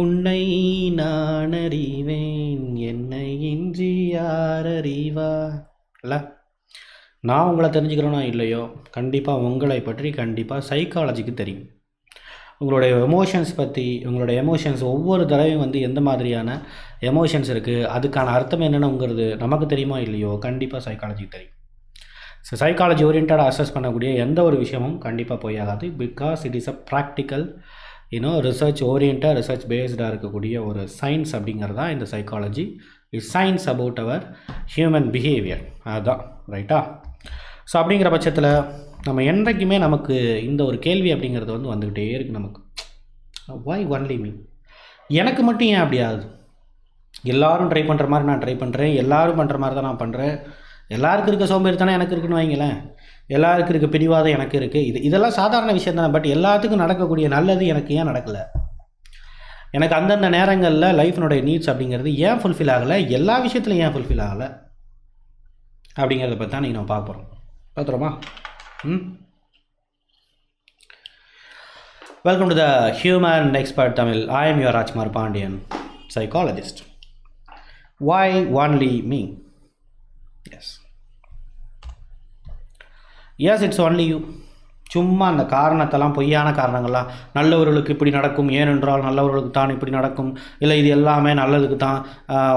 உன்னை நான் அறிவேன் என்னை இன்றி யார் அறிவா இல்லை நான் உங்களை தெரிஞ்சுக்கிறேனோ இல்லையோ கண்டிப்பாக உங்களை பற்றி கண்டிப்பாக சைக்காலஜிக்கு தெரியும். உங்களுடைய எமோஷன்ஸ் பற்றி உங்களுடைய எமோஷன்ஸ் ஒவ்வொரு தடவையும் வந்து எந்த மாதிரியான எமோஷன்ஸ் இருக்குது அதுக்கான அர்த்தம் என்னென்னங்கிறது நமக்கு தெரியுமா இல்லையோ கண்டிப்பாக சைக்காலஜிக்கு தெரியும். ஸோ சைக்காலஜி ஓரியன்டாக அசஸ் பண்ணக்கூடிய எந்த ஒரு விஷயமும் கண்டிப்பாக போய் ஆகாது because it is a practical you know research ஓரியண்ட்டாக research பேஸ்டாக இருக்கக்கூடிய ஒரு சயின்ஸ் அப்படிங்கிறது தான் இந்த psychology is science about our human behaviour அதுதான் ரைட்டா ஸோ அப்படிங்கிற பட்சத்தில் நம்ம என்றைக்குமே நமக்கு இந்த ஒரு கேள்வி அப்படிங்கிறது வந்து வந்துக்கிட்டே இருக்குது நமக்கு. வாய் ஒன்லி மீ எனக்கு மட்டும் ஏன் அப்படி ஆகுது? எல்லோரும் ட்ரை பண்ணுற மாதிரி நான் ட்ரை பண்ணுறேன் எல்லாரும் பண்ணுற மாதிரி தான் நான் பண்ணுறேன் எல்லாருக்கும் இருக்க சோம்பேறித்தனம் எனக்கு இருக்குன்னு வைங்களேன். எல்லாருக்கும் இருக்க பிடிவாதம் எனக்கு இருக்குது இது இதெல்லாம் சாதாரண விஷயம் தானே பட் எல்லாத்துக்கும் நடக்கக்கூடிய நல்லது எனக்கு ஏன் நடக்கலை? எனக்கு அந்தந்த நேரங்களில் லைஃப்னுடைய நீட்ஸ் அப்படிங்கிறது ஏன் ஃபுல்ஃபில் ஆகலை? எல்லா விஷயத்துலையும் ஏன் ஃபுல்ஃபில் ஆகலை? அப்படிங்கிறத பற்றி தான் நீங்கள் நம்ம பார்க்க போகிறோம் பார்த்துருமா ம்? Welcome to the human expert Tamil I am your Rajkumar Pandian psychologist why only me yes yes it's only you சும்மா அந்த காரணத்தெல்லாம் பொய்யான காரணங்கள்லாம் நல்லவர்களுக்கு இப்படி நடக்கும் ஏனென்றால் நல்லவர்களுக்கு தான் இப்படி நடக்கும். இல்லை இது எல்லாமே நல்லதுக்கு தான்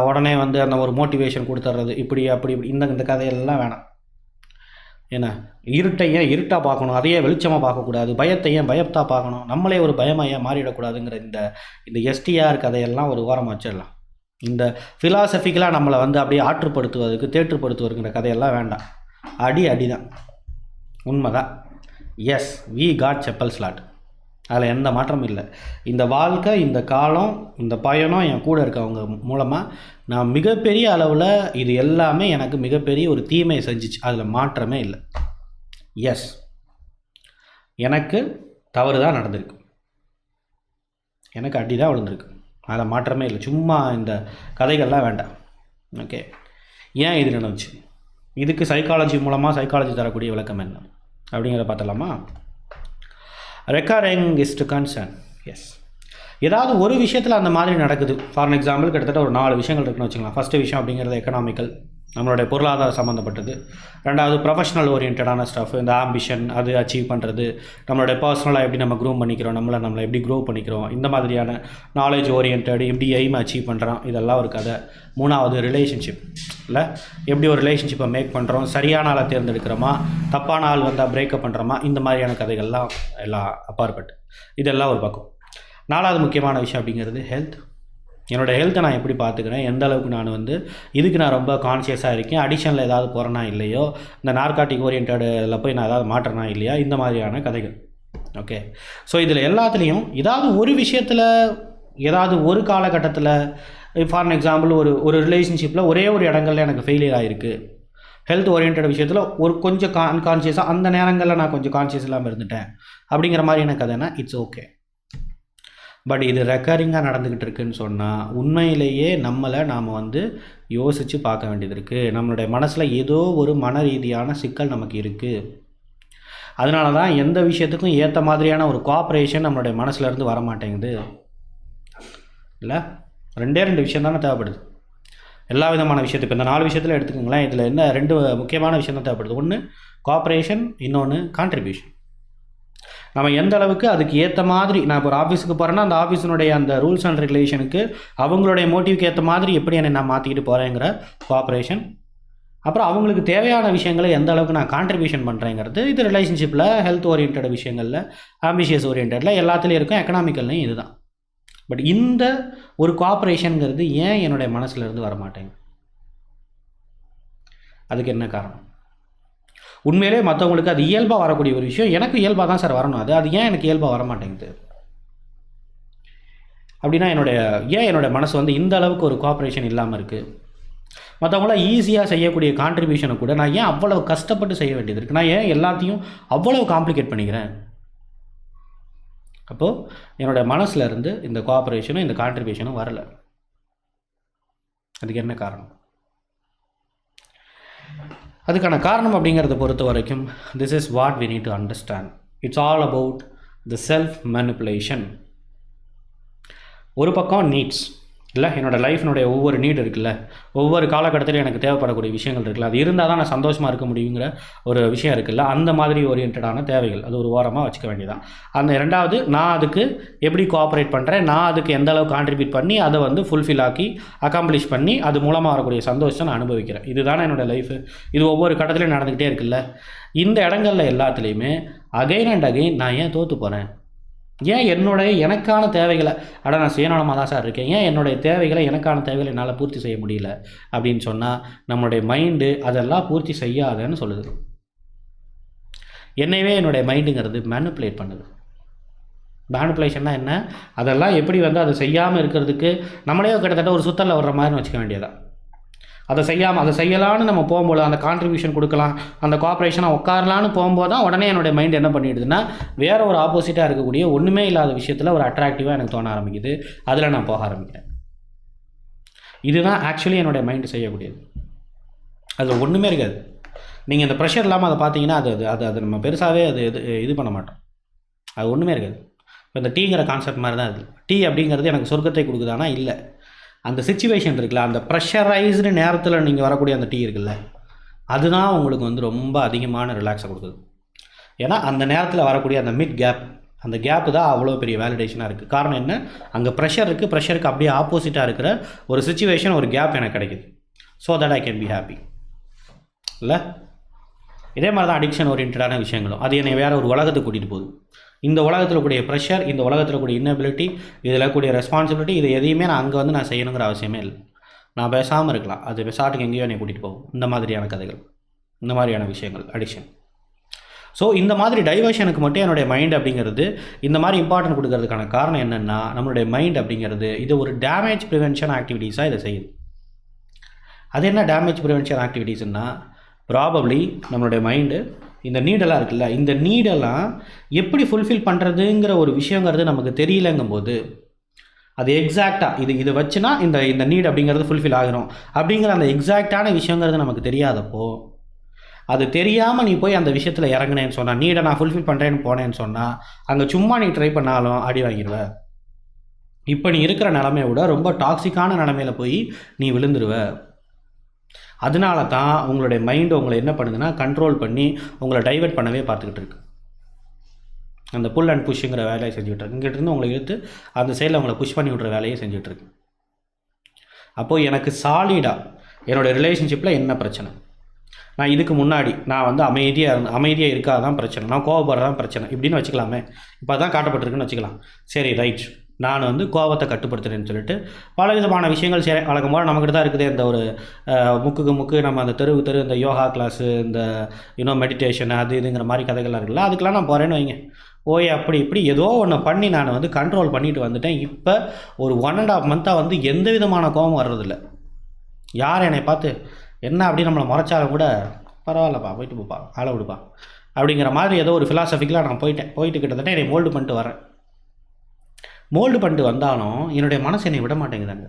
உடனே வந்து அந்த ஒரு மோட்டிவேஷன் கொடுத்துட்றது இப்படி அப்படி இப்படி இந்த இந்த கதையெல்லாம் வேணாம். என்ன? இருட்டை ஏன் இருட்டாக பார்க்கணும்? அதையே வெளிச்சமாக பார்க்கக்கூடாது. பயத்தை ஏன் பயத்தாக பார்க்கணும்? நம்மளே ஒரு பயமாக ஏன் மாறிடக்கூடாதுங்கிற இந்த இந்த எஸ்டிஆர் கதையெல்லாம் ஒரு ஓரமாக வச்சிடலாம். இந்த ஃபிலாசபிக்கலாக நம்மளை வந்து அப்படியே ஆற்றுப்படுத்துவதற்கு தேற்றுப்படுத்துவதுங்கிற கதையெல்லாம் வேண்டாம். அடி அடி தான் உண்மைதான். Yes we got chappal slot அதில் எந்த மாற்றமும் இல்லை. இந்த வாழ்க்கை இந்த காலம் இந்த பயணம் என் கூட இருக்கவங்க மூலமாக நான் மிகப்பெரிய அளவில் இது எல்லாமே எனக்கு மிகப்பெரிய ஒரு தீமையை செஞ்சிச்சு. அதில் மாற்றமே இல்லை. எஸ் எனக்கு தவறு தான் நடந்திருக்கு. எனக்கு அடி தான் விழுந்திருக்கு. அதில் மாற்றமே இல்லை. சும்மா இந்த கதைகள்லாம் வேண்டாம். ஓகே ஏன் இது நடந்துச்சு? இதுக்கு சைக்காலஜி மூலமாக சைக்காலஜி தரக்கூடிய விளக்கம் என்ன? அப்படிங்கிறத பார்த்தலாமா recurring is to concern as ஏதாவது ஒரு விஷயத்தில் அந்த மாதிரி நடக்குது. ஃபார் எக்ஸாம்பிள் கிட்டத்தட்ட ஒரு நாலு விஷயங்கள் இருக்குன்னு வச்சுக்கலாம். ஃபஸ்ட்டு விஷயம் அப்படிங்கிறது எக்கனாமிக்கல் நம்மளுடைய பொருளாதார சம்மந்தப்பட்டது ரெண்டாவது ப்ரொஃபஷனல் ஓரியன்டான ஸ்டஃப் இந்த ஆம்பிஷன் அது அச்சீவ் பண்ணுறது நம்மளுடைய பர்சனலாக எப்படி நம்ம க்ரூம் பண்ணிக்கிறோம் நம்மளை நம்மளை எப்படி க்ரோ பண்ணிக்கிறோம் இந்த மாதிரியான நாலேஜ் ஓரியன்ட் எப்படி எய்ம் அச்சீவ் பண்ணுறோம் இதெல்லாம் ஒரு கதை. மூணாவது ரிலேஷன்ஷிப் இல்லை எப்படி ஒரு ரிலேஷன்ஷிப்பை மேக் பண்ணுறோம் சரியான ஆளை தேர்ந்தெடுக்கிறோமா தப்பான ஆள் வந்தால் பிரேக்கப் பண்ணுறோமா இந்த மாதிரியான கதைகள்லாம் எல்லாம் அப்பாற்பட்டு. இதெல்லாம் ஒரு பக்கம். நாலாவது முக்கியமான விஷயம் அப்படிங்கிறது ஹெல்த் என்னோடய ஹெல்த்தை நான் எப்படி பார்த்துக்கிறேன்? எந்த அளவுக்கு நான் வந்து இதுக்கு நான் ரொம்ப கான்ஷியஸாக இருக்கேன்? அடிஷனில் ஏதாவது போகிறேனா இல்லையோ? இந்த நார்காட்டிக் ஓரியன்டில் போய் நான் ஏதாவது மாட்டுறேனா இல்லையா? இந்த மாதிரியான கதைகள். ஓகே ஸோ இதில் எல்லாத்துலேயும் ஏதாவது ஒரு விஷயத்தில் ஏதாவது ஒரு காலகட்டத்தில் ஃபார் எக்ஸாம்பிள் ஒரு ஒரு ரிலேஷன்ஷிப்பில் ஒரே ஒரு இடங்கள்ல எனக்கு ஃபெயிலியர் ஆகிருக்கு ஹெல்த் ஓரியன்ட் விஷயத்தில் ஒரு கொஞ்சம் கான் அன்கான்ஷியஸாக அந்த நேரங்களில் நான் கொஞ்சம் கான்ஷியஸ் இல்லாமல் இருந்துட்டேன். அப்படிங்கிற மாதிரியான கதைனா இட்ஸ் ஓகே பட் இது ரெக்கரிங்காக நடந்துக்கிட்டு இருக்குன்னு சொன்னால் உண்மையிலேயே நம்மளை நாம் வந்து யோசித்து பார்க்க வேண்டியது இருக்குது நம்மளுடைய மனசில் ஏதோ ஒரு மன ரீதியான சிக்கல் நமக்கு இருக்குது அதனால தான் எந்த விஷயத்துக்கும் ஏற்ற மாதிரியான ஒரு கோஆப்ரேஷன் நம்மளுடைய மனசுலேருந்து வர மாட்டேங்குது. இல்லை? ரெண்டே ரெண்டு விஷயம் தானே தேவைப்படுது. எல்லா விதமான விஷயத்தை இப்போ இந்த நாலு விஷயத்தில் எடுத்துக்கோங்களேன். இதில் என்ன ரெண்டு முக்கியமான விஷயம் தான் தேவைப்படுது. ஒன்று கோஆப்ரேஷன் இன்னொன்று கான்ட்ரிபியூஷன் நம்ம எந்த அளவுக்கு அதுக்கு ஏற்ற மாதிரி நான் இப்போ ஒரு ஆஃபீஸுக்கு போகிறேன்னா அந்த ஆஃபீஸினுடைய அந்த ரூல்ஸ் அண்ட் ரெகுலேஷனுக்கு அவங்களுடைய மோட்டிவ்க்கு ஏற்ற மாதிரி எப்படி என்னை நான் மாற்றிக்கிட்டு போகிறேங்கிற கோஆப்ரேஷன் அப்புறம் அவங்களுக்கு தேவையான விஷயங்களை எந்த அளவுக்கு நான் கான்ட்ரிபியூஷன் பண்ணுறேங்கிறது இது ரிலேஷன்ஷிப்பில் ஹெல்த் ஓரியன்ட் விஷயங்களில் ஆம்பிஷியஸ் ஓரியன்டில் எல்லாத்துலேயும் இருக்கும் எக்கனாமிக்கல்லையும் இதுதான். பட் இந்த ஒரு கோஆப்ரேஷனுங்கிறது ஏன் என்னுடைய மனசுலேருந்து வரமாட்டேங்க வர அதுக்கு என்ன காரணம்? உண்மையிலே மற்றவங்களுக்கு அது இயல்பாக வரக்கூடிய ஒரு விஷயம். எனக்கு இயல்பாக தான் சார் வரணும். அது அது ஏன் எனக்கு இயல்பாக வர மாட்டேங்குது அப்படின்னா என்னுடைய ஏன் என்னோட மனசு வந்து இந்த அளவுக்கு ஒரு கோஆப்ரேஷன் இல்லாமல் இருக்குது மற்றவங்களாம் ஈஸியாக செய்யக்கூடிய கான்ட்ரிபியூஷனை கூட நான் ஏன் அவ்வளவு கஷ்டப்பட்டு செய்ய வேண்டியது இருக்குது நான் ஏன் எல்லாத்தையும் அவ்வளவு காம்ப்ளிகேட் பண்ணிக்கிறேன்? அப்போது என்னோட மனசில் இருந்து இந்த கோஆப்ரேஷனும் இந்த கான்ட்ரிபியூஷனும் வரல. அதுக்கு என்ன காரணம்? அதுக்கான காரணம் அப்படிங்கிறத பொறுத்த வரைக்கும் this is what we need to understand it's all about the self manipulation ஒரு பக்கம் நீட்ஸ் இல்லை என்னோடய லைஃப்னுடைய ஒவ்வொரு நீடு இருக்குல்ல? ஒவ்வொரு காலகட்டத்திலும் எனக்கு தேவைப்படக்கூடிய விஷயங்கள் இருக்குல்ல? அது இருந்தால் தான் நான் சந்தோஷமாக இருக்க முடியுங்கிற ஒரு விஷயம் இருக்குல்ல? அந்த மாதிரி ஓரியன்டான தேவைகள். அது ஒரு ஓரமாக வச்சுக்க வேண்டியதான் அந்த ரெண்டாவது நான் அதுக்கு எப்படி கோஆப்ரேட் பண்ணுறேன் நான் அதுக்கு எந்த அளவு கான்ட்ரிபியூட் பண்ணி அதை வந்து ஃபுல்ஃபில் ஆக்கி அக்காம்ப்ளிஷ் பண்ணி அது மூலமாக வரக்கூடிய சந்தோஷத்தை நான் அனுபவிக்கிறேன். இதுதானே என்னோடய லைஃபு இது ஒவ்வொரு கட்டத்துலையும் நடந்துக்கிட்டே இருக்குல்ல? இந்த இடங்கள்ல எல்லாத்துலேயுமே அகைன் அண்ட் அகைன் நான் ஏன் தோற்று போகிறேன் ஏன் என்னுடைய எனக்கான தேவைகளை அட நான் சுயநலமாக தான் சார் இருக்கேன். ஏன் என்னுடைய தேவைகளை எனக்கான தேவைகளை என்னால் பூர்த்தி செய்ய முடியல? அப்படின்னு சொன்னால் நம்மளுடைய மைண்டு அதெல்லாம் பூர்த்தி செய்யாதுன்னு சொல்லுது. என்னையவே என்னுடைய மைண்டுங்கிறது மேனுப்புலேட் பண்ணுது. மேனுப்புலேஷன்னா என்ன? அதெல்லாம் எப்படி வந்து அதை செய்யாமல் இருக்கிறதுக்கு நம்மளே கிட்டத்தட்ட ஒரு சுத்தலில் வர்ற மாதிரி வச்சுக்க வேண்டியதான் அதை செய்யாமல் அதை செய்யலான்னு நம்ம போகும்போது அந்த கான்ட்ரிபியூஷன் கொடுக்கலாம் அந்த கோஆப்ரேஷனை உட்காரலான்னு போகும்போது தான் உடனே என்னுடைய மைண்ட் என்ன பண்ணிடுதுன்னா வேற ஒரு ஆப்போசிட்டாக இருக்கக்கூடிய ஒன்றுமே இல்லாத விஷயத்தில் ஒரு அட்ராக்டிவாக எனக்கு தோண ஆரம்பிக்குது. அதில் நான் போக ஆரம்பிக்கிறேன். இதுதான் ஆக்சுவலி என்னுடைய மைண்டு செய்யக்கூடியது. அதில் ஒன்றுமே இருக்காது. நீங்கள் இந்த ப்ரெஷர் இல்லாமல் அதை பார்த்தீங்கன்னா அது அது அது அது நம்ம பெருசாகவே அது இது இது பண்ண மாட்டோம். அது ஒன்றுமே இருக்காது. இப்போ இந்த டீங்கிற கான்செப்ட் மாதிரி தான் அது டீ அப்படிங்கிறது எனக்கு சொர்க்கத்தை கொடுக்குதானா இல்லை. அந்த சுச்சுவேஷன் இருக்குல்ல அந்த ப்ரெஷரைஸ்டு நேரத்தில் நீங்கள் வரக்கூடிய அந்த டீ இருக்குல்ல அதுதான் உங்களுக்கு வந்து ரொம்ப அதிகமான ரிலாக்ஸை கொடுக்குது. ஏன்னா அந்த நேரத்தில் வரக்கூடிய அந்த மிட் கேப் அந்த கேப்பு தான் அவ்வளோ பெரிய வேலிடேஷனாக இருக்குது காரணம் என்ன? அங்கே ப்ரெஷர் இருக்குது ப்ரெஷருக்கு அப்படியே ஆப்போசிட்டாக இருக்கிற ஒரு சுச்சுவேஷன் ஒரு கேப் எனக்கு கிடைக்குது. So that I can be happy இல்லை? இதே மாதிரி தான் அடிக்ஷன் ஓரியன்டான விஷயங்களும். அது என்னை வேறு ஒரு உலகத்துக்கு கூட்டிகிட்டு போகுது. இந்த உலகத்தில் கூடிய ப்ரெஷர் இந்த உலகத்தில் கூடிய இன்னபிலிட்டி இதில் கூடிய ரெஸ்பான்சிபிலிட்டி இது எதையுமே நான் அங்கே வந்து நான் செய்யணுங்கிற அவசியமே இல்லை. நான் பேசாமல் இருக்கலாம். அது பெசாட்டுக்கு எங்கேயோ என்னை கூட்டிகிட்டு போகும். இந்த மாதிரியான கதைகள். இந்த மாதிரியான விஷயங்கள் அடிக்ஷன் ஸோ இந்த மாதிரி டைவர்ஷனுக்கு மட்டும் என்னுடைய மைண்ட் அப்படிங்கிறது இந்த மாதிரி இம்பார்ட்டன்ட் கொடுக்கறதுக்கான காரணம் என்னென்னா நம்மளுடைய மைண்ட் அப்படிங்கிறது இது ஒரு டேமேஜ் ப்ரிவென்ஷன் ஆக்டிவிட்டீஸாக இதை செய்யுது. அது என்ன டேமேஜ் ப்ரிவென்ஷன் ஆக்டிவிட்டீஸ்னால் ப்ராபப்ளி நம்மளுடைய மைண்டு இந்த நீடெல்லாம் இருக்குல்ல இந்த நீடெல்லாம் எப்படி ஃபுல்ஃபில் பண்ணுறதுங்கிற ஒரு விஷயங்கிறது நமக்கு தெரியலங்கும்போது அது எக்ஸாக்டாக இது இதை வச்சுனா இந்த இந்த நீட் அப்படிங்கிறது ஃபுல்ஃபில் ஆகிரும். அப்படிங்கிற அந்த எக்ஸாக்டான விஷயங்கிறது நமக்கு தெரியாதப்போ அது தெரியாமல் நீ போய் அந்த விஷயத்தில் இறங்குனேன்னு சொன்னால் நீடை நான் ஃபுல்ஃபில் பண்ணுறேன்னு போனேன்னு சொன்னால் அங்கே சும்மா நீ ட்ரை பண்ணாலும் அடி வாங்கிடுவ இப்போ நீ இருக்கிற நிலமையை விட ரொம்ப டாக்ஸிக்கான நிலமையில போய் நீ விழுந்துருவ. அதனால தான் உங்களுடைய மைண்டு உங்களை என்ன பண்ணுதுன்னா கண்ட்ரோல் பண்ணி உங்களை டைவெர்ட் பண்ணவே பார்த்துக்கிட்டு இருக்கு. அந்த புல் அண்ட் புஷ்ங்கிற வேலையை செஞ்சுட்டு இருக்கு. இங்கிட்டிருந்து உங்களை இழுத்து அந்த சைடில் உங்களை புஷ் பண்ணி விட்ற வேலையை செஞ்சுட்டு இருக்கு. அப்போது எனக்கு சாலிடாக என்னோடய ரிலேஷன்ஷிப்பில் என்ன பிரச்சனை? நான் இதுக்கு முன்னாடி நான் வந்து அமைதியாக அமைதியாக இருக்காதான் பிரச்சனை. நான் கோவப்படுறதான் பிரச்சனை. இப்படின்னு வச்சுக்கலாமே. இப்போ தான் காட்டப்பட்டிருக்குன்னு வச்சுக்கலாம். சரி ரைட் நான் வந்து கோபத்தை கட்டுப்படுத்துறேன்னு சொல்லிட்டு பல விதமான விஷயங்கள் சே வழக்கம் போல் நம்மக்கிட்ட தான் இருக்குது. இந்த ஒரு முக்குக்கு முக்கு நம்ம அந்த தெருவு தெரு இந்த யோகா கிளாஸு இந்த இன்னும் மெடிடேஷன் அது இதுங்கிற மாதிரி கதைகள்லாம் இருக்குல்ல அதுக்கெல்லாம் நான் போகிறேன்னு வைங்க. ஓய் அப்படி இப்படி ஏதோ ஒன்று பண்ணி நான் வந்து கண்ட்ரோல் பண்ணிட்டு வந்துட்டேன். இப்போ ஒரு ஒன் அண்ட் ஆஃப் மந்த்தாக வந்து எந்த விதமான கோபம் வர்றதில்ல. யார் என்னை பார்த்து என்ன அப்படி நம்மளை முறைச்சாலும் கூட பரவாயில்லப்பா போயிட்டு போப்பா ஆளை விடுப்பா. அப்படிங்கிற மாதிரி ஏதோ ஒரு ஃபிலாசபிக்கலாக நான் போயிட்டேன். போயிட்டு கிட்டத்தட்ட என்னை மோல்டு பண்ணிட்டு வரேன். மோல்டு பண்ணிட்டு வந்தாலும் என்னுடைய மனசு என்னை விட மாட்டேங்குதாங்க.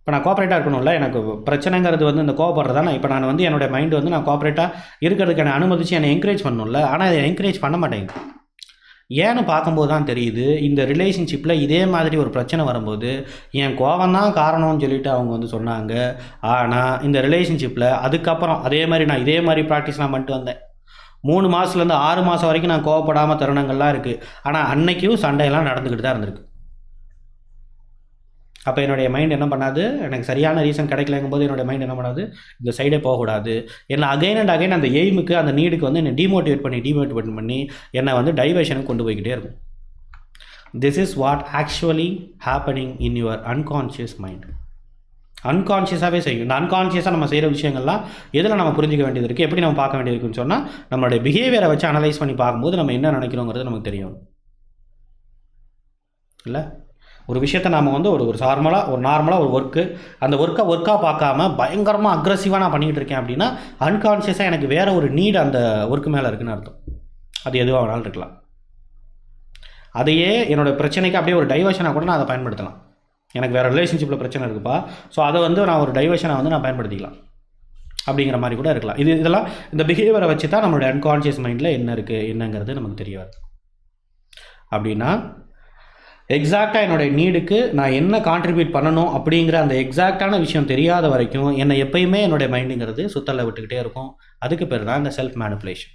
இப்போ நான் கோஆப்ரேட்டாக இருக்கணும்ல எனக்கு பிரச்சனைங்கிறது வந்து இந்த கோவப்படுறதா நான் இப்போ நான் வந்து என்னுடைய மைண்டு வந்து நான் கோஆப்ரேட்டாக இருக்கிறதுக்கு என்னை அனுமதிச்சு என்னை என்கரேஜ் பண்ணணும்ல ஆனால் அதை என்கரேஜ் பண்ண மாட்டேங்குது. ஏன்னு பார்க்கும்போது தான் தெரியுது இந்த ரிலேஷன்ஷிப்பில் இதே மாதிரி ஒரு பிரச்சனை வரும்போது என் கோவம் தான் காரணம்னு சொல்லிட்டு அவங்க வந்து சொன்னாங்க. ஆனால் இந்த ரிலேஷன்ஷிப்பில் அதுக்கப்புறம் அதே மாதிரி நான் இதே மாதிரி ப்ராக்டிஸ் நான் பண்ணிட்டு வந்தேன். மூணு மாதத்துலேருந்து ஆறு மாதம் வரைக்கும் நான் கோவப்படாமல் தருணங்கள்லாம் இருக்குது ஆனால் அன்னைக்கும் சண்டையெல்லாம் நடந்துக்கிட்டு தான் இருந்திருக்கு. அப்போ என்னுடைய மைண்ட் என்ன பண்ணாது? எனக்கு சரியான ரீசன் கிடைக்கலங்கும் போது என்னுடைய மைண்ட் என்ன பண்ணாது? இந்த சைடே போகக்கூடாது. என்னை அகைன் அண்ட் அகைன் அந்த எய்முக்கு அந்த நீடுக்கு வந்து என்னை டிமோட்டிவேட் பண்ணி டிமோட்டிவேட் பண்ணி என்னை வந்து டைவர்ஷனுக்கு கொண்டு போய்கிட்டே இருக்கும். This is what actually happening in your unconscious mind அன்கான்ஷியஸாகவே செய்யும் இந்த அன்கான்ஷியஸாக நம்ம செய்கிற விஷயங்கள்லாம் எதில் நம்ம புரிஞ்சிக்க வேண்டியது இருக்குது எப்படி நம்ம பார்க்க வேண்டியது இருக்குன்னு சொன்னால் நம்மளுடைய பிஹேவியரை வச்சு அனலைஸ் பண்ணி பார்க்கும்போது நம்ம என்ன நினைக்கிறோங்கிறது நமக்கு தெரியும். இல்லை? ஒரு விஷயத்தை நாம் வந்து ஒரு ஒரு நார்மலாக ஒரு நார்மலாக ஒரு ஒர்க்கு அந்த ஒர்க்கை ஒர்க்காக பார்க்காம பயங்கரமாக அக்ரஸிவாக நான் பண்ணிக்கிட்டு இருக்கேன் அப்படின்னா அன்கான்ஷியஸாக எனக்கு வேறு ஒரு நீடு அந்த ஒர்க்கு மேலே இருக்குன்னு அர்த்தம். அது எதுவாக வேணாலும் இருக்கலாம். அதையே என்னோட பிரச்சனைக்கு அப்படியே ஒரு டைவர்ஷனாக கூட நான் அதை பயன்படுத்தலாம். எனக்கு வேறு ரிலேஷன்ஷிப்பில் பிரச்சனை இருக்குப்பா. ஸோ அதை வந்து நான் ஒரு டைவர்ஷனை வந்து நான் பயன்படுத்திக்கலாம். அப்படிங்கிற மாதிரி கூட இருக்கலாம். இது இதெல்லாம் இந்த பிஹேவியரை வச்சு தான் நம்மளுடைய அன்கான்ஷியஸ் மைண்டில் என்ன இருக்குது என்னங்கிறது நமக்கு தெரிய வருது. அப்படின்னா எக்ஸாக்டாக என்னுடைய நீடுக்கு நான் என்ன கான்ட்ரிபியூட் பண்ணணும் அப்படிங்கிற அந்த எக்ஸாக்டான விஷயம் தெரியாத வரைக்கும் என்னை எப்பயுமே என்னுடைய மைண்டுங்கிறது சுத்தலை விட்டுக்கிட்டே இருக்கும். அதுக்கு பேர் தான் இந்த செல்ஃப் மேனிப்புலேஷன்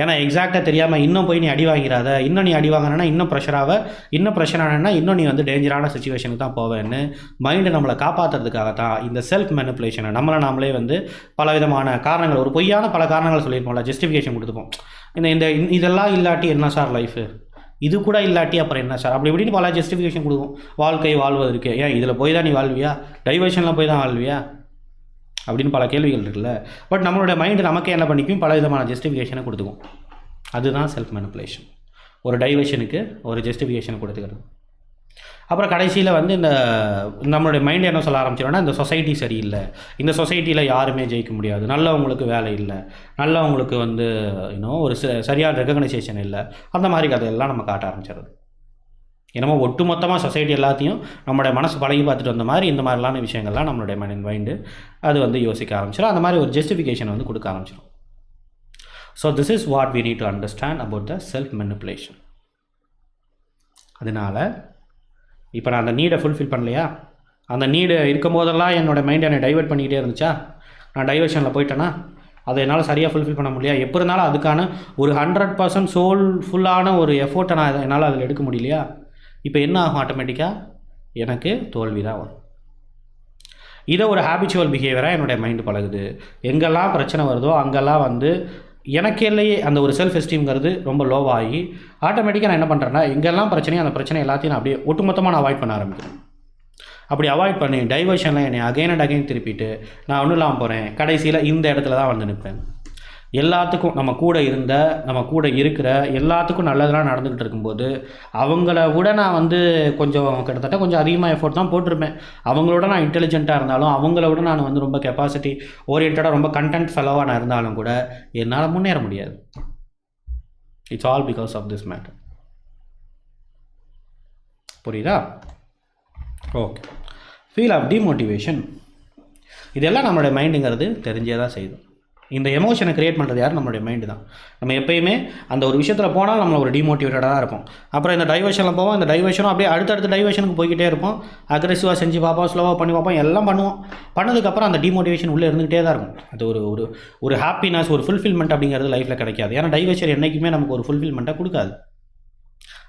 ஏன்னா எக்ஸாக்டாக தெரியாமல் இன்னும் போய் நீ அடி வாங்கிறாத இன்னும் நீ அடி வாங்கினா இன்னும் ப்ரெஷராக இன்னும் ப்ரெஷர் ஆனா இன்னும் நீ வந்து டேஞ்சரான சுச்சுவேஷனுக்கு தான் போவேன்னு மைண்டு நம்மளை காப்பாற்றுறதுக்காக தான் இந்த செல்ஃப் மெனிப்புலேஷனை நம்மளை நாமளே வந்து பல விதமான காரணங்கள் ஒரு பொய்யான பல காரணங்கள் சொல்லியிருப்போம்ல ஜஸ்டிஃபிகேஷன் கொடுத்துப்போம். இந்த இந்த இதெல்லாம் இல்லாட்டி என்ன சார் லைஃபு இது கூட இல்லாட்டி அப்புறம் என்ன சார் அப்படி இப்படின்னு பல ஜஸ்டிஃபிகேஷன் கொடுக்கும். வாழ்க்கை வாழ்வதற்கு. ஏன் இதில் போய் தான் நீ வாழ்வியா? டைவர்ஷனில் போய் தான் வாழ்வியா? அப்படின்னு பல கேள்விகள் இருக்குல்ல. பட் நம்மளோட மைண்டு நமக்கே என்ன பண்ணிக்கும்? பல விதமான ஜஸ்டிஃபிகேஷனை கொடுத்துக்கும். அதுதான் செல்ஃப் மெனிப்புலேஷன் ஒரு டைவர்ஷனுக்கு ஒரு ஜஸ்டிஃபிகேஷனை கொடுத்துக்கிறது. அப்புறம் கடைசியில் வந்து இந்த நம்மளுடைய மைண்ட் என்ன சொல்ல ஆரம்பிச்சிடும்னா இந்த சொசைட்டி சரியில்லை. இந்த சொசைட்டியில் யாருமே ஜெயிக்க முடியாது. நல்லவங்களுக்கு வேலை இல்லை. நல்லவங்களுக்கு வந்து இன்னும் ஒரு ச சரியான ரெகக்னைசேஷன் இல்லை. அந்த மாதிரி கதையெல்லாம் நம்ம காட்ட ஆரம்பிச்சிடுறது. என்னமோ ஒட்டு மொத்தமாக சொசைட்டி எல்லாத்தையும் நம்மளுடைய மனசு பழகி பார்த்துட்டு வந்த மாதிரி இந்த மாதிரிலான விஷயங்கள்லாம் நம்மளுடைய மைண்ட் மைண்டு அது வந்து யோசிக்க ஆரம்பிச்சிடும் அந்த மாதிரி ஒரு ஜஸ்டிஃபிகேஷன் வந்து கொடுக்க ஆரம்பிச்சிடும் so this is what we need to understand about the self manipulation அதனால் இப்போ நான் அந்த நீடை ஃபுல்ஃபில் பண்ணலையா? அந்த நீடு இருக்கும் போதெல்லாம் என்னோடய மைண்ட் என்னை டைவர்ட் பண்ணிக்கிட்டே இருந்துச்சா? நான் டைவர்ஷனில் போயிட்டேன்னா அதை என்னால் சரியாக ஃபுல்ஃபில் பண்ண முடியல எப்போ இருந்தாலும் அதுக்கான ஒரு ஹண்ட்ரட் பர்சன்ட் சோல் ஃபுல்லான ஒரு எஃபோர்ட்டை நான் என்னால் அதில் எடுக்க முடியலையா? இப்போ என்ன ஆகும் ஆட்டோமேட்டிக்காக எனக்கு தோல்வி தான் வரும். இதை ஒரு ஹேபிச்சுவல் பிஹேவியராக என்னுடைய மைண்டு பழகுது. எங்கெல்லாம் பிரச்சனை வருதோ அங்கெல்லாம் வந்து எனக்கு இல்லையே அந்த ஒரு செல்ஃப் எஸ்டீம்ங்கிறது ரொம்ப லோவாகி ஆட்டோமேட்டிக்காக நான் என்ன பண்ணுறேன்னா எங்கெல்லாம் பிரச்சனையோ அந்த பிரச்சனை எல்லாத்தையும் நான் அப்படியே ஒட்டுமொத்தமாக நான் அவாய்ட் பண்ண ஆரம்பிக்கிறேன். அப்படி அவாய்ட் பண்ணி டைவர்ஷனில் என்னை அகைன் அண்ட் அகைன் திருப்பிட்டு நான் ஒன்றும் இல்லாமல் போகிறேன் கடைசியில் இந்த இடத்துல தான் வந்து நிற்பேன் எல்லாத்துக்கும் நம்ம கூட இருந்த நம்ம கூட இருக்கிற எல்லாத்துக்கும் நல்லதெல்லாம் நடந்துக்கிட்டு இருக்கும்போது அவங்கள விட நான் வந்து கொஞ்சம் கிட்டத்தட்ட கொஞ்சம் அதிகமாக எஃபோர்ட் தான் போட்டிருப்பேன். அவங்களோட நான் இன்டெலிஜென்ட்டாக இருந்தாலும் அவங்கள விட நான் வந்து ரொம்ப கெப்பாசிட்டி ஓரியன்டாக ரொம்ப கண்டென்ட் ஃபெலோவாக நான் இருந்தாலும் கூட என்னால் முன்னேற முடியாது. It's all because of this matter புரியுதா? ஓகே ஃபீல் ஆஃப் டிமோட்டிவேஷன் இதெல்லாம் நம்மளுடைய மைண்டுங்கிறது தெரிஞ்சே தான் செய்யும் இந்த எமோஷனை க்ரியேட் பண்ணுறது யார்? நம்மளுடைய மைண்டு தான். நம்ம எப்பயுமே அந்த ஒரு விஷயத்தில் போனால் நம்ம ஒரு டிமோட்டிவேட்டடாக தான் இருப்போம். அப்புறம் இந்த டைவர்ஷனில் போவோம் இந்த டைவர்ஷனும் அப்படியே அடுத்தடுத்த டைவர்ஷனுக்கு போய்கிட்டே இருப்போம். அக்ரெசிவாக செஞ்சு பார்ப்போம் ஸ்லோவாக பண்ணி பார்ப்போம் எல்லாம் பண்ணுவோம். பண்ணதுக்கப்புறம் அந்த டிமோட்டிவேஷன் உள்ளே இருந்துகிட்டே தான் இருக்கும். அது ஒரு ஒரு ஒரு ஹாப்பினஸ் ஒரு ஃபுல்ஃபில்மெண்ட் அப்படிங்கிறது லைஃப்பில் கிடைக்காது. ஏன்னா டைவர்ஷன் என்றைக்குமே நமக்கு ஒரு ஃபுல்ஃபில்மெண்ட்டை கொடுக்காது.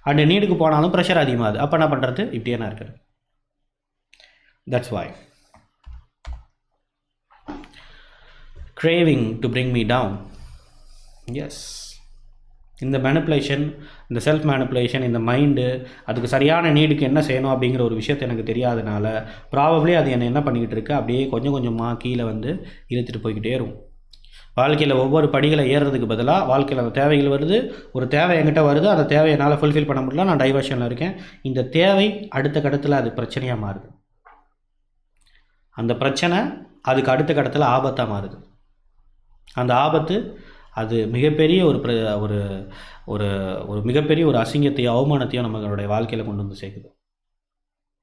அண்டு நீடுக்கு போனாலும் ப்ரெஷர் அதிகமாகுது. அப்போ என்ன பண்ணுறது இப்படியே நான் இருக்கிறது that's why craving to bring me down. Yes இந்த மேனிப்புலேஷன் இந்த செல்ஃப் மேனிப்புலேஷன் இந்த மைண்டு அதுக்கு சரியான நீடுக்கு என்ன செய்யணும் அப்படிங்கிற ஒரு விஷயத்தை எனக்கு தெரியாதனால ப்ராபப்ளி அது என்னை என்ன பண்ணிக்கிட்டு இருக்கு? அப்படியே கொஞ்சம் கொஞ்சமாக கீழே வந்து இழுத்துட்டு போய்கிட்டே இருக்கும். வாழ்க்கையில் ஒவ்வொரு படிகளை ஏறுறதுக்கு பதிலாக வாழ்க்கையில் அந்த தேவைகள் வருது. ஒரு தேவை என்கிட்ட வருது. அந்த தேவையை என்னால் ஃபுல்ஃபில் பண்ண முடியல. நான் டைவர்ஷனில் இருக்கேன். இந்த தேவை அடுத்த கட்டத்தில் அது பிரச்சனையாக மாறுது. அந்த பிரச்சனை அதுக்கு அடுத்த கட்டத்தில் ஆபத்தாக மாறுது. அந்த ஆபத்து அது மிகப்பெரிய ஒரு பிர ஒரு ஒரு ஒரு மிகப்பெரிய ஒரு அசிங்கத்தையும் அவமானத்தையும் நம்மளுடைய வாழ்க்கையில் கொண்டு வந்து சேர்க்குது.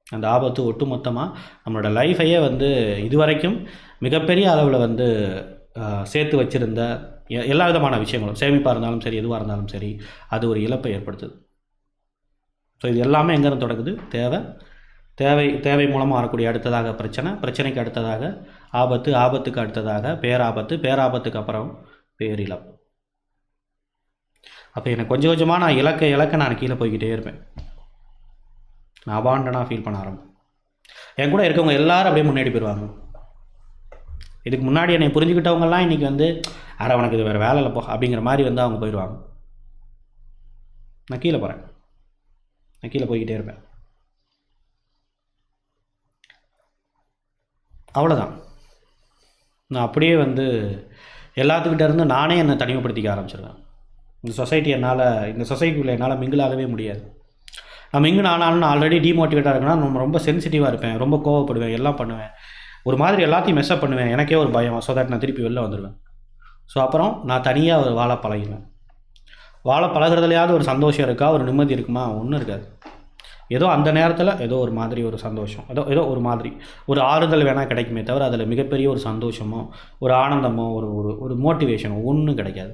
அந்த ஆபத்து ஒட்டுமொத்தமாக நம்மளோட லைஃபையே வந்து இதுவரைக்கும் மிகப்பெரிய அளவில் வந்து சேர்த்து வச்சிருந்த எ- எல்லா விதமான விஷயங்களும் சேமிப்பாக இருந்தாலும் சரி எதுவாக இருந்தாலும் சரி அது ஒரு இழப்பை ஏற்படுத்துது. ஸோ இது எல்லாமே எங்கேருந்து தொடங்குது? தேவை தேவை தேவை மூலமாக வரக்கூடிய அடுத்ததாக பிரச்சனை பிரச்சனைக்கு அடுத்ததாக ஆபத்து ஆபத்துக்கு அடுத்ததாக பேராபத்து பேராபத்துக்கு அப்புறம் பேரிழப்பு அப்போ எனக்கு கொஞ்சம் கொஞ்சமாக நான் இலக்க இலக்க நான் கீழே போய்கிட்டே இருப்பேன். நான் அபாண்டனாக ஃபீல் பண்ண ஆரம்பிப்பேன் என் கூட இருக்கவங்க எல்லாரும் அப்படியே முன்னாடி போயிடுவாங்க இதுக்கு முன்னாடி என்னை புரிஞ்சுக்கிட்டவங்கலாம் இன்றைக்கி வந்து அரை உனக்கு இது வேறு வேலை இல்லை போ அப்படிங்கிற மாதிரி வந்து அவங்க போயிடுவாங்க நான் கீழே போகிறேன் நான் கீழே போய்கிட்டே இருப்பேன். அவ்வளோதான் நான் அப்படியே வந்து எல்லாத்துக்கிட்ட இருந்து நானே என்னை தனிமைப்படுத்திக்க ஆரம்பிச்சிருவேன். இந்த சொசைட்டி என்னால் இந்த சொசைட்டிக்குள்ளே என்னால் மிங்கிளாகவே முடியாது. நான் மிங்கிள் ஆனாலும் நான் ஆல்ரெடி டிமோட்டிவேட்டாக இருக்கேன்னா நான் ரொம்ப சென்சிட்டிவாக இருப்பேன் ரொம்ப கோவப்படுவேன் எல்லாம் பண்ணுவேன். ஒரு மாதிரி எல்லாத்தையும் மெஸ்அப் பண்ணுவேன். எனக்கே ஒரு பயம் ஸோ தட் நான் திருப்பி வெளில வந்துடுவேன் ஸோ அப்புறம் நான் தனியாக ஒரு வாழ பழகுவேன் வாழ பழகுறதுலையாவது ஒரு சந்தோஷம் இருக்கா? ஒரு நிம்மதி இருக்குமா? ஒன்றும் இருக்காது. ஏதோ அந்த நேரத்தில் ஏதோ ஒரு மாதிரி ஒரு சந்தோஷம். ஏதோ ஏதோ ஒரு மாதிரி. ஒரு ஆறுதல் வேணால் கிடைக்குமே தவிர அதில் மிகப்பெரிய ஒரு சந்தோஷமோ ஒரு ஆனந்தமோ ஒரு ஒரு ஒரு மோட்டிவேஷனோ ஒன்றும் கிடைக்காது.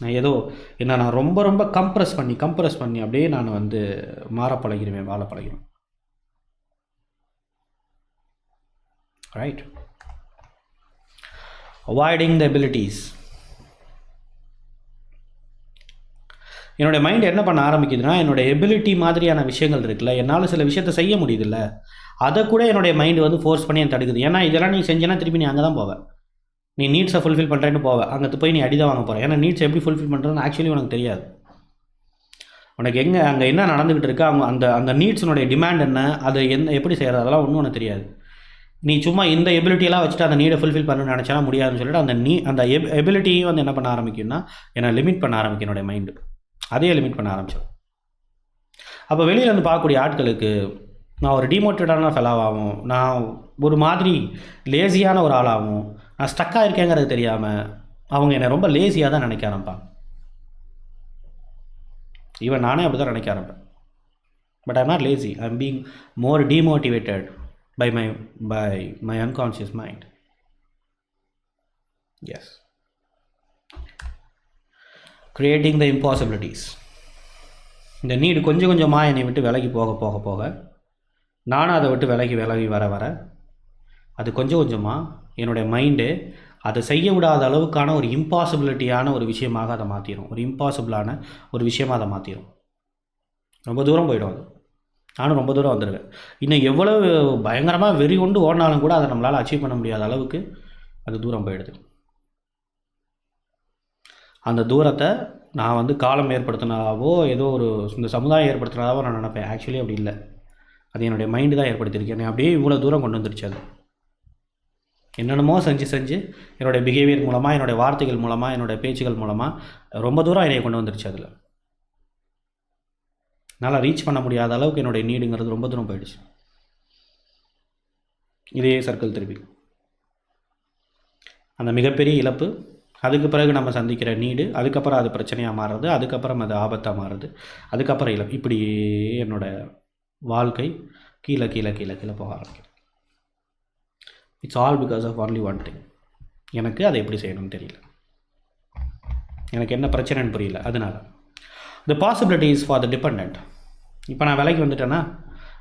நான் ஏதோ என்ன நான் ரொம்ப ரொம்ப கம்ப்ரஸ் பண்ணி கம்ப்ரஸ் பண்ணி அப்படியே நான் வந்து மாற பழகிடுவேன் வாழ பழகிடுவேன் ரைட் அவாய்டிங் த எபிலிட்டிஸ் என்னோடய மைண்ட் என்ன பண்ண ஆரம்பிக்குதுன்னா என்னோடய எபிலிட்டி மாதிரியான விஷயங்கள் இருக்குல்ல என்னால் சில விஷயத்த செய்ய முடியுதுல்ல அதை கூட என்னுடைய மைண்டு வந்து ஃபோர்ஸ் பண்ணி என் தடுக்குது ஏன்னா இதெல்லாம் நீ செஞ்சேன்னா திருப்பி நீ அங்கே தான் போவேன் நீ நீட்ஸை ஃபுல்ஃபில் பண்ணுறேன்னு போவ. அங்கே போய் நீ அடிதான் வாங்க போகிற ஏன்னா நீட்ஸ் எப்படி ஃபுல்ஃபில் பண்ணுறதுன்னு ஆக்சுவலி உனக்கு தெரியாது. உனக்கு எங்கே அங்கே என்ன நடந்துக்கிட்டு இருக்கு அவங்க அந்த அந்த நீட்ஸினுடைய டிமாண்ட் என்ன அதை என்ன எப்படி செய்கிறது அதெல்லாம் ஒன்றும் உனக்கு தெரியாது. நீ சும்மா இந்த எபிலிட்டியெல்லாம் வச்சுட்டு அந்த நீடை ஃபுல்ஃபில் பண்ணணும்னு நினச்சா முடியாதுன்னு சொல்லிட்டு அந்த நீ அந்த எபிலிட்டியும் வந்து என்ன பண்ண ஆரம்பிக்கும்னா என்னை லிமிட் பண்ண ஆரம்பிக்கும் என்னுடைய மைண்டு அதையே லிமிட் பண்ண ஆரம்பிச்சிடும் அப்போ வெளியில் இருந்து பார்க்கக்கூடிய ஆட்களுக்கு நான் ஒரு டிமோட்டிவேட்டான ஃபெலாவாகும் நான் ஒரு மாதிரி லேசியான ஒரு ஆளாகவும் நான் ஸ்டக்காக இருக்கேங்கிறது தெரியாமல் அவங்க என்னை ரொம்ப லேசியாக தான் நினைக்க ஆரம்பிப்பாங்க. ஈவன் நானே அப்படி தான் நினைக்க ஆரம்பிப்பேன். But I'm not lazy I am being more demotivated by my by my unconscious mind yes. Creating the impossibilities இந்த நீடு கொஞ்சம் கொஞ்சமாக என்னை விட்டு விலகி போக போக போக நானும் அதை விட்டு விலகி விலகி வர வர அது கொஞ்சம் கொஞ்சமாக என்னுடைய மைண்டு அதை செய்ய விடாத அளவுக்கான ஒரு இம்பாசிபிலிட்டியான ஒரு விஷயமாக அதை மாற்றிடும் ஒரு இம்பாசிபிளான ஒரு விஷயமாக அதை மாற்றிடும் ரொம்ப தூரம் போயிடும் அது. நானும் ரொம்ப தூரம் வந்துடுவேன் இன்னும் எவ்வளவு பயங்கரமாக வெறி கொண்டு ஓடினாலும் கூட அதை நம்மளால் அச்சீவ் பண்ண முடியாத அளவுக்கு அது தூரம் போயிடுது. அந்த தூரத்தை நான் வந்து காலம் ஏற்படுத்தினதாவோ ஏதோ ஒரு இந்த சமுதாயம் ஏற்படுத்தினதாவோ நான் நினப்பேன். ஆக்சுவலி அப்படி இல்லை. அது என்னுடைய மைண்டு தான் ஏற்படுத்தியிருக்கேன் என்னை அப்படியே இவ்வளோ தூரம் கொண்டு வந்துருச்சு அது. என்னென்னமோ செஞ்சு செஞ்சு என்னுடைய பிஹேவியர் மூலமாக என்னுடைய வார்த்தைகள் மூலமாக என்னுடைய பேச்சுகள் மூலமாக ரொம்ப தூரம் என்னை கொண்டு வந்துருச்சு அதில். என்னால் ரீச் பண்ண முடியாத அளவுக்கு என்னுடைய நீடுங்கிறது ரொம்ப தூரம் போயிடுச்சு. இதே சர்க்கிள் திருப்பி. அந்த மிகப்பெரிய இழப்பு அதுக்கு பிறகு நம்ம சந்திக்கிற நீடு அதுக்கப்புறம் அது பிரச்சனையாக மாறுறது அதுக்கப்புறம் அது ஆபத்தாக மாறுது அதுக்கப்புறம் இல்லை இப்படியே என்னோட வாழ்க்கை கீழே கீழே கீழே கீழே போக ஆரம்பிக்கும் it's all because of only one thing எனக்கு அதை எப்படி செய்யணும்னு தெரியல. எனக்கு என்ன பிரச்சனைன்னு புரியல. அதனால the possibilities for the depend இப்போ நான் விலைக்கு வந்துட்டேன்னா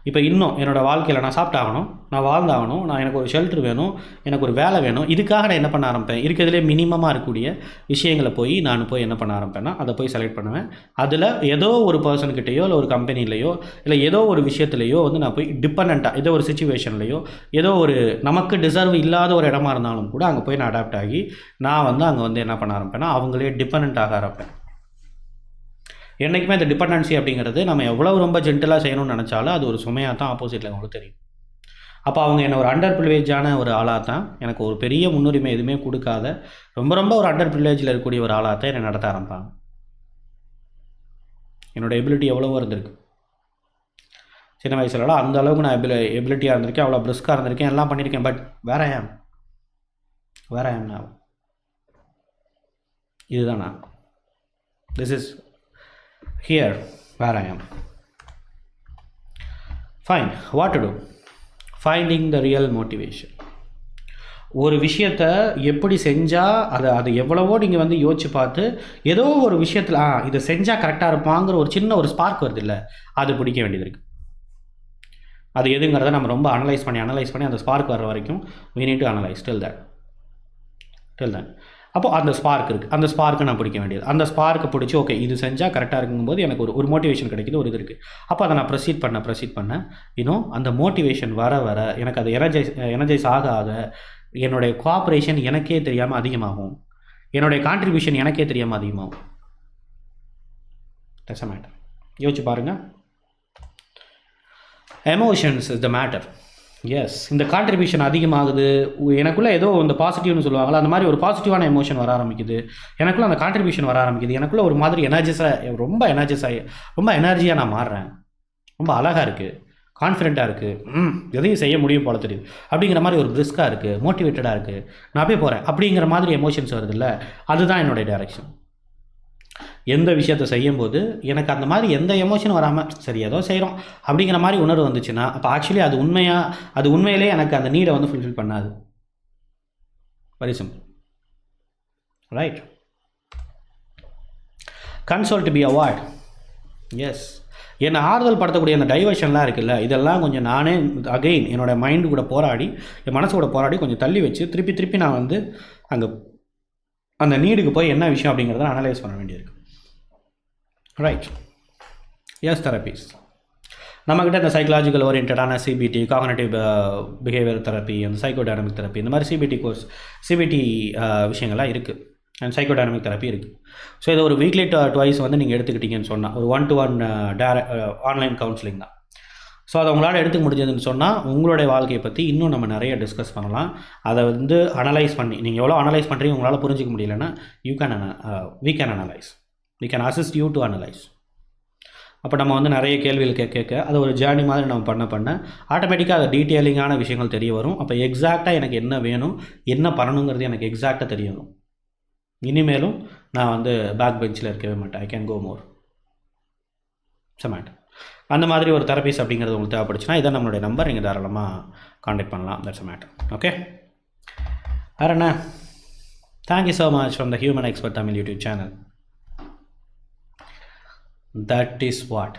இப்போ இன்னும் என்னோடய வாழ்க்கையில் நான் சாப்பிட்டாகணும் நான் வாழ்ந்தாகணும் நான் எனக்கு ஒரு ஷெல்டர் வேணும் எனக்கு ஒரு வேலை வேணும் இதுக்காக நான் என்ன பண்ண ஆரம்பிப்பேன்? இருக்கிறதுலே மினிமமாக இருக்கக்கூடிய விஷயங்களை போய் நான் போய் என்ன பண்ண ஆரம்பிப்பேன்னா அதை போய் செலக்ட் பண்ணுவேன். அதில் ஏதோ ஒரு பர்சன்கிட்டையோ இல்லை ஒரு கம்பெனிலேயோ இல்லை ஏதோ ஒரு விஷயத்துலையோ வந்து நான் போய் டிபெண்ட்டாக ஏதோ ஒரு சுச்சுவேஷன்லையோ ஏதோ ஒரு நமக்கு டிசர்வ் இல்லாத ஒரு இடமா இருந்தாலும் கூட அங்கே போய் நான் அடாப்ட் ஆகி நான் வந்து அங்கே வந்து என்ன பண்ண ஆரம்பிப்பேன்னா அவங்களே டிபெண்ட் ஆக ஆரம்பிப்பேன். என்றைக்குமே இந்த டிபெண்டன்சி அப்படிங்கிறது நம்ம எவ்வளோ ரொம்ப ஜென்டலாக செய்யணும்னு நினச்சாலும் அது ஒரு சுமையாக தான் ஆப்போசிட்டில் அவங்களுக்கு தெரியும். அப்போ அவங்க என்ன ஒரு அண்டர் ப்ரிவிலேஜான ஒரு ஆளாக தான் எனக்கு ஒரு பெரிய முன்னுரிமை எதுவுமே கொடுக்காத ரொம்ப ரொம்ப ஒரு அண்டர் ப்ரிவிலேஜில் இருக்கக்கூடிய ஒரு ஆளாக தான் என்னை நடத்த ஆரம்பிப்பாங்க. என்னோடய எபிலிட்டி எவ்வளவோ இருந்திருக்கு. சின்ன வயசுலலாம் அந்த அளவுக்கு நான் எபிலி எபிலிட்டியாக இருந்திருக்கேன் அவ்வளோ பிரிஸ்காக இருந்திருக்கேன் எல்லாம் பண்ணியிருக்கேன் பட் வேற ஏன் வேற ஏன் நான்? இதுதான் நான். This is here where I am. Fine what to do finding the real motivation ஒரு விஷயத்த எப்படி செஞ்சால் அதை அது எவ்வளவோ நீங்கள் வந்து யோசிச்சு பார்த்து ஏதோ ஒரு விஷயத்தில் ஆ இதை செஞ்சால் கரெக்டாக இருப்பாங்கிற ஒரு சின்ன ஒரு ஸ்பார்க் வருது இல்லை அது பிடிக்க வேண்டியது இருக்குது அது எதுங்கிறத நம்ம ரொம்ப அனலைஸ் பண்ணி அனலைஸ் பண்ணி அந்த ஸ்பார்க் வர வரைக்கும் we need to analyse till that till that அப்போ அந்த ஸ்பார்க் இருக்குது அந்த ஸ்பார்க்கை நான் பிடிக்க வேண்டியது. அந்த ஸ்பார்க்கை பிடிச்சி ஓகே இது செஞ்சால் கரெக்டாக இருக்கும்போது எனக்கு ஒரு ஒரு மோட்டிவேஷன் கிடைக்கிது ஒரு இது இருக்குது அப்போ அதை நான் ப்ரொசீட் பண்ண ப்ரொசீட் பண்ண இன்னும் அந்த மோட்டிவேஷன் வர வர எனக்கு அது எனர்ஜைஸ் எனர்ஜைஸ் ஆக ஆக என்னுடைய கோஆப்ரேஷன் எனக்கே தெரியாமல் அதிகமாகும். என்னுடைய கான்ட்ரிபியூஷன் எனக்கே தெரியாமல் அதிகமாகும். தட்ஸ் மேட்டர் யோசிச்சு பாருங்கள் emotions is the matter yes இந்த கான்ட்ரிபியூஷன் அதிகமாகுது. எனக்குள்ளே ஏதோ இந்த பாசிட்டிவ்னு சொல்லுவாங்களா அந்த மாதிரி ஒரு பாசிட்டிவான எமோஷன் வர ஆரம்பிக்குது. எனக்குள்ளே அந்த கான்ட்ரிபியூஷன் வர ஆரம்பிக்குது. எனக்குள்ளே ஒரு மாதிரி எனர்ஜிஸாக ரொம்ப எனர்ஜிஸ் ஆகி ரொம்ப எனர்ஜியாக நான் மாறுறேன். ரொம்ப அழகாக இருக்குது கான்ஃபிடென்ட்டாக இருக்குது ம் எதையும் செய்ய முடியும் போல தெரியுது. அப்படிங்கிற மாதிரி ஒரு பிரிஸ்காக இருக்குது மோட்டிவேட்டடாக இருக்குது நான் போய் போகிறேன் அப்படிங்கிற மாதிரி எமோஷன்ஸ் வருதுல்ல அதுதான் என்னுடைய டேரெக்ஷன் எந்த விஷயத்தை செய்யும்போது எனக்கு அந்த மாதிரி எந்த எமோஷனும் வராமல் சரி ஏதோ செய்கிறோம் அப்படிங்கிற மாதிரி உணர்வு வந்துச்சுன்னா அப்போ ஆக்சுவலி அது உண்மையாக அது உண்மையிலே எனக்கு அந்த நீடை வந்து ஃபுல்ஃபில் பண்ணாது. Very simple right console to be avoid yes என்னை ஆறுதல் படுத்தக்கூடிய அந்த டைவர்ஷன்லாம் இருக்குல்ல இதெல்லாம் கொஞ்சம் நானே அகெயின் என்னோடய மைண்டு கூட போராடி என் மனசு கூட போராடி கொஞ்சம் தள்ளி வச்சு திருப்பி திருப்பி நான் வந்து அங்கே அந்த நீடுக்கு போய் என்ன விஷயம் அப்படிங்கிறத அனலைஸ் பண்ண வேண்டியிருக்கு. ரைட் எஸ் தெரப்பீஸ் நம்மக்கிட்ட இந்த சைக்கலாஜிக்கல் ஓரியன்டான சிபிடி காகனேட்டிவ் பிஹேவியர் தெரப்பி அந்த சைக்கோடைனமிக் தெரப்பி இந்த மாதிரி சிபிடி கோர்ஸ் சிபிடி விஷயங்கள்லாம் இருக்குது அண்ட் சைக்கோடைனமிக் தெரப்பி இருக்குது ஸோ இது ஒரு வீக்லி டுவைஸ் வந்து நீங்கள் எடுத்துக்கிட்டீங்கன்னு சொன்னால் ஒரு ஒன் டு ஒன் டேர ஆன்லைன் கவுன்சிலிங் தான். ஸோ அதை உங்களால் எடுத்துக்க முடிஞ்சதுன்னு சொன்னால் உங்களுடைய வாழ்க்கையை பற்றி இன்னும் நம்ம நிறைய டிஸ்கஸ் பண்ணலாம். அதை வந்து அனலைஸ் பண்ணி நீங்கள் எவ்வளோ அனலைஸ் பண்ணுறீங்க உங்களால் புரிஞ்சிக்க முடியலன்னா யூ கேன் அன we can analyse we can assist you to analyse அப்போ நம்ம வந்து நிறைய கேள்விகள் கேட்க கேட்க அது ஒரு ஜேர்னி மாதிரி நம்ம பண்ண பண்ண ஆட்டோமேட்டிக்காக அது டீட்டெயிலிங்கான விஷயங்கள் தெரிய வரும். அப்போ எக்ஸாக்டாக எனக்கு என்ன வேணும் என்ன பண்ணணுங்கிறது எனக்கு எக்ஸாக்டாக தெரிய வரும். இனிமேலும் நான் வந்து பேக் பெஞ்சில் இருக்கவே மாட்டேன். ஐ கேன் கோ மோர் சமேட் அந்த மாதிரி ஒரு தெரபிஸ் அப்படிங்கிறது உங்களுக்கு தேவைப்படுச்சுன்னா இதான் நம்மளுடைய நம்பர் நீங்கள் தாராளமாக காண்டாக்ட் பண்ணலாம். தட்ஸ் மேட்டர் ஓகே வேறு என்ன? Thank you so much from the human expert Tamil YouTube channel that is what